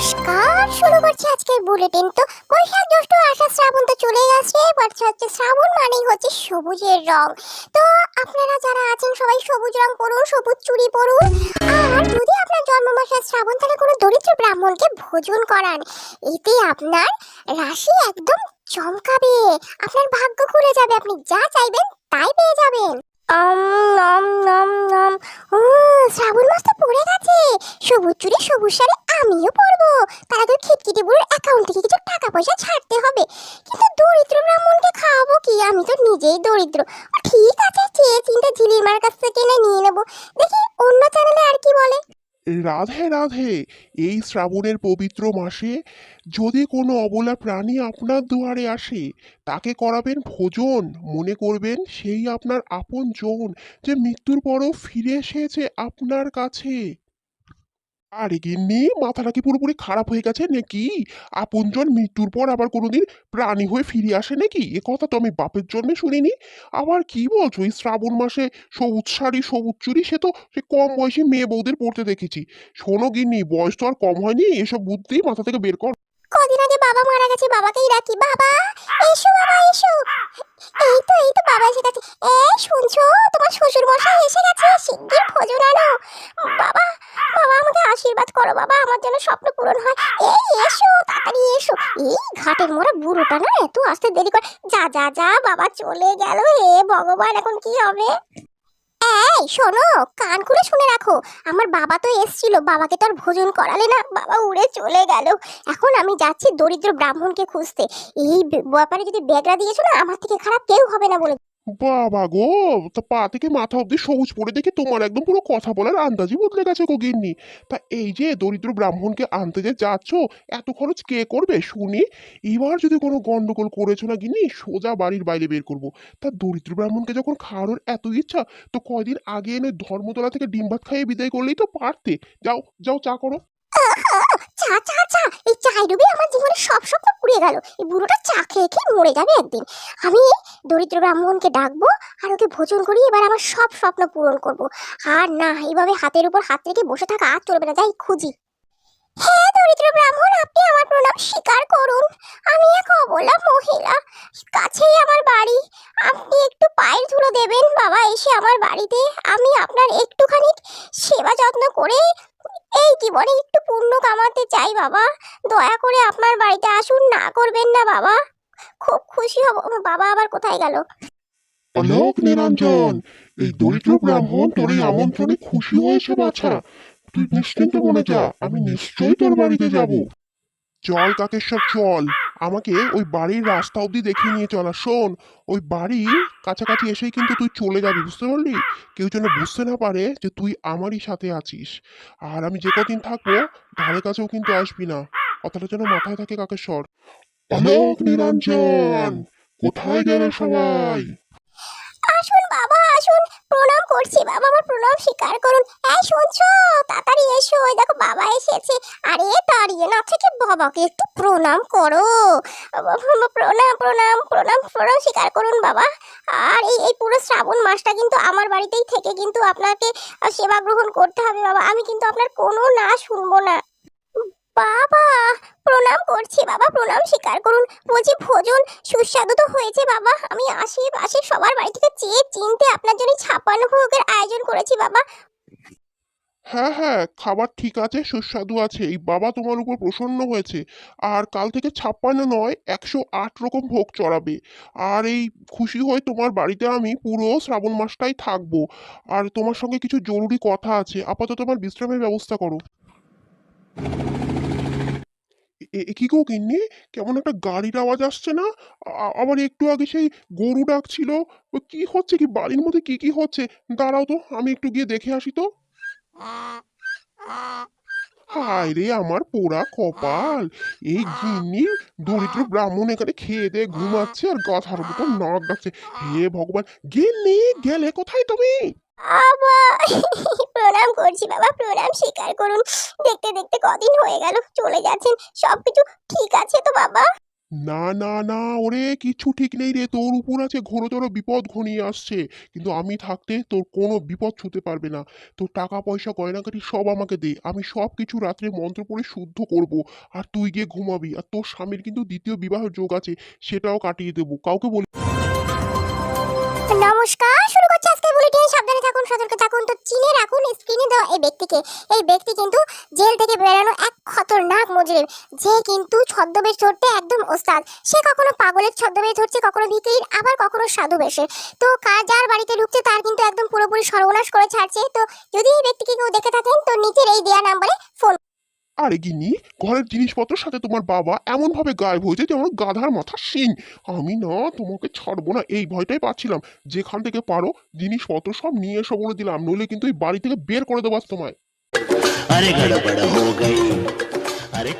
নমস্কার, শুরু করছি আজকের বুলেটিন। তো বৈশাখ জ্যৈষ্ঠ আষাঢ় শ্রাবণ তো চলে গেছে বাচ্চা হচ্ছে শ্রাবণ মানেই হচ্ছে সবুজের রং। তো আপনারা যারা আছেন, সবাই সবুজ রং পরুন, সবুজ চুড়ি পরুন। আর যদি আপনার জন্ম মাসে শ্রাবণ তাহলে কোনো দরিদ্র ব্রাহ্মণকে ভোজন করান। এতে আপনার রাশি একদম চমকাবে। আপনার ভাগ্য খুলে যাবে, আপনি যা চাইবেন তাই পেয়ে যাবেন। নম নম নম। শ্রাবণ মাস তো পড়ে গেছে। সবুজ চুড়ি, সবুজ শাড়ি আমিও পরবো তার আগে খিটখিটি বুড়োর অ্যাকাউন্ট থেকে কিছু টাকা পয়সা ছাড়তে হবে। কিন্তু দরিদ্র ব্রাহ্মণকে খাওয়াবো কি? আমি তো নিজেই দরিদ্র। ঠিক আছে, চেয়ে চিন্তা ঝিলির মার কাছ থেকে নিয়ে নেব। দেখি অন্য চ্যানেলে আর কি বলে। রাধে রাধে, এই শ্রাবণের পবিত্র মাসে যদি কোনো অবলা প্রাণী আপনার দুয়ারে আসে, তাকে করাবেন ভোজন। মনে করবেন সেই আপনার আপন জন যে মৃত্যুর পরও ফিরে এসেছে আপনার কাছে। আরে গিন্নি, মাথাটা কি পুরোপুরি খারাপ হয়ে গেছে নাকি? আপনজন মৃত্যুর পর আবার কোনোদিন প্রাণী হয়ে ফিরে আসে নাকি? এ কথা তো আমি বাপের জন্মে শুনিনি। আবার কি বলছো? এই শ্রাবণ মাসে সবুজ শাড়ি, সবুজ চুরি সে তো সে কম বয়সী মেয়ে বৌদের পড়তে দেখেছি। শোনো গিন্নি, বয়স তো আর কম হয়নি, এসব বুদ্ধি মাথা থেকে বের কর। কদিন আগে বাবা মারা গেছে, বাবাকেই রাখি। বাবা, এসো বাবা, এসো। এই তো এই তো বাবা এসে গেছে। এ শুনছো? তোমার শ্বশুর মশাই এসে গেছে শিগগির ভোজন আনো। বাবা বাবা, আমাকে আশীর্বাদ করো, বাবা, আমার যেন স্বপ্ন পূরণ হয়। এই, এসো, তাড়াতাড়ি এসো। এই ঘাটের মোড়া বুড়োটা না, এত আসতে দেরি করে যা যা যা, বাবা চলে গেল হে, ভগবান, এখন কি হবে? এই, শোনো, কান খুলে শুনে রাখো। আমার বাবা তো এসছিল, বাবাকে তো আর ভোজন করালে না, বাবা উড়ে চলে গেল। এখন আমি যাচ্ছি দরিদ্র ব্রাহ্মণকে খুঁজতে। এই ব্যাপারে যদি ব্যাগরা দিয়েছ না, আমার থেকে খারাপ কেউ হবে না বলে বাবা গো, তা পা থেকে মাথা অব্দি সবুজ পড়ে দেখে তোমার একদম পুরো কথা বলার আন্দাজই বদলে গেছে গো গিন্নি। তা এই যে দরিদ্র ব্রাহ্মণকে আনতে যে যাচ্ছ, এত খরচ কে করবে শুনি? এবার যদি কোনো গন্ডগোল করেছ না গিন্নি, সোজা বাড়ির বাইরে বের করব। তা দরিদ্র ব্রাহ্মণকে যখন খাওয়ানোর এত ইচ্ছা, তো কয়দিন আগে এনে ধর্মতলা থেকে ডিম ভাত খাইয়ে বিদায় করলেই তো পারতে। যাও যাও চা করো। চা চা চা। এই চাই ডুবে আমার জীবনে সব স্বপ্ন পুড়ে গেল। এই বুড়োটা চা খেয়ে খেয়ে মরে যাবে একদিন। আমি দরিদ্র ব্রাহ্মণকে ডাকবো আর ওকে ভোজন করি এবার আমার সব স্বপ্ন পূরণ করব। আর না, এইভাবে হাতের উপর হাত রেখে বসে থাকা আর চলবে না, যাই খুঁজি। হ্যাঁ দরিদ্র ব্রাহ্মণ, আপনি আমার প্রণাম স্বীকার করুন। আমি এক অবলা মহিলা, কাছেই আমার বাড়ি। আপনি একটু পায়ের ধুলো দেবেন, বাবা এসে আমার বাড়িতে। আমি আপনার একটুখানি সেবা যত্ন করে এই জীবনে একটু পূর্ণ কামাতে চাই বাবা। দয়া করে আপনার বাড়িতে আসুন, না করবেন না বাবা। খুব খুশি হব। বাবা আবার কোথায় গেল? অলোক নিরঞ্জন, এই দরিদ্র ব্রাহ্মণ তোর এই আমন্ত্রণে খুশি হয়েছে বাছা তুই নিশ্চিন্ত মনে যা, আমি নিশ্চয়ই তোর বাড়িতে যাব। চল কাকেশ্বর, চল। আমাকে ওই বাড়ির রাস্তা অবধি দেখিয়ে নিয়ে চলা, শোন, ওই বাড়ির কাছাকাছি এসেই কিন্তু তুই চলে যাবি, বুঝতে পারলি? কেউ যেন বুঝতে না পারে যে তুই আমারই সাথে আছিস। আর আমি যে কদিন থাকব, ধারে কাছেও কিন্তু আসবি না। কথাটা যেন মাথায় থাকে কাকে কাকেশ্বর অলোক নিরঞ্জন, কোথায় গেলে সবাই? প্রণাম করছি, বাবা, আমার প্রণাম স্বীকার করুন। এই শুনছো? তাড়াতাড়ি এসো, ওই দেখো বাবা এসেছে। আরে, দাঁড়িয়ে না থেকে বাবাকে একটু প্রণাম করো। প্রণাম প্রণাম প্রণাম প্রণাম স্বীকার করুন বাবা। আর এই এই পুরো শ্রাবণ মাসটা কিন্তু আমার বাড়িতেই থেকে কিন্তু আপনাকে সেবা গ্রহণ করতে হবে বাবা। আমি কিন্তু আপনার কোনো না শুনব না। বাবা, প্রণাম করছি বাবা, প্রণাম স্বীকার করুন। বলছি, ভোজন সুস্বাদু তো হয়েছে বাবা। আমি আশেপাশে সবার বাড়ি থেকে চেয়ে চিনতে আপনার জন্য ছাপ্পান্ন ভোগের আয়োজন করেছি বাবা। হ্যাঁ হ্যাঁ খাবার ঠিক আছে, সুস্বাদু আছে। এই বাবা তোমার উপর প্রসন্ন হয়েছে। আর কাল থেকে ছাপ্পান্ন নয়, একশো আট রকম ভোগ চড়াবে। আর এই খুশি হয়ে তোমার বাড়িতে আমি পুরো শ্রাবণ মাসটাই থাকব। আর তোমার সঙ্গে কিছু জরুরি কথা আছে। আপাতত তোমার বিশ্রামের ব্যবস্থা করো। এ- কি গো গিন্নি? কেমন একটা গাড়ির আওয়াজ আসছে না? আবার একটু আগে সেই গরু ডাকছিল। কি হচ্ছে? কি বাড়ির মধ্যে কি কি হচ্ছে? দাঁড়াও তো, আমি একটু গিয়ে দেখে আসি তো। হায় রে আমার পোড়া কপাল। এই গিন্নি, দরিদ্র ব্রাহ্মণ এখানে খেয়ে দিয়ে ঘুমাচ্ছে আর গাধার মতো নাক ডাকছে। হে ভগবান, গিন্নি, গেলে কোথায় তুমি? বাবা প্রণাম করছি বাবা প্রণাম স্বীকার করুন। দেখতে দেখতে কদিন হয়ে গেল চলে যাচ্ছেন। সবকিছু ঠিক আছে তো বাবা? না না না ওরে কিচ্ছু ঠিক নেই রে। তোর উপর আছে ঘোরতর বিপদ ঘনিয়ে আসছে। কিন্তু আমি থাকতে তোর কোনো বিপদ ছুতে পারবে না। তোর টাকা পয়সা গয়নাগাটি সব আমাকে দে। আমি সব কিছু রাত্রে মন্ত্র পড়ে শুদ্ধ করব। আর তুই গিয়ে ঘুমাবি। আর তোর স্বামীর কিন্তু দ্বিতীয় বিবাহ যোগ আছে। সেটাও কাটিয়ে দেবো। কাউকে বলি নমস্কার শুরু করছি আজকের বুলেটিন সাবধানে থাকুন সতর্ক থাকুন। তো চিনে রাখুন স্ক্রিনে দেওয়া এই ব্যক্তিকে। এই ব্যক্তি কিন্তু জেল থেকে বেরানো এক খতরনাক মজুরিম। যে কিন্তু ছদ্মবেশ ধরতে একদম ওস্তাদ। সে কখনো পাগলের ছদ্মবেশ ধরছে, কখনো ভিকির আবার কখনো সাধু বেশে তো কার যার বাড়িতে ঢুকছে, তার কিন্তু একদম পুরোপুরি সর্বনাশ করে ছাড়ছে। তো যদি এই ব্যক্তিকে কেউ দেখে থাকেন, তো নিচের এই দেয়া নাম্বারে ফোন আরে গিনি ঘরের জিনিসপত্রের সাথে তোমার বাবা এমনভাবে গায়েব হয়েছে যেমন গাধার মাথা শিং আমি না তোমাকে ছাড়বো না, এই ভয়টাই পাচ্ছিলাম। যেখান থেকে পারো, জিনিসপত্র সব নিয়ে এসো বলে দিলাম, নইলে কিন্তু এই বাড়ি থেকে বের করে দেবো তোমায়। আরে আরে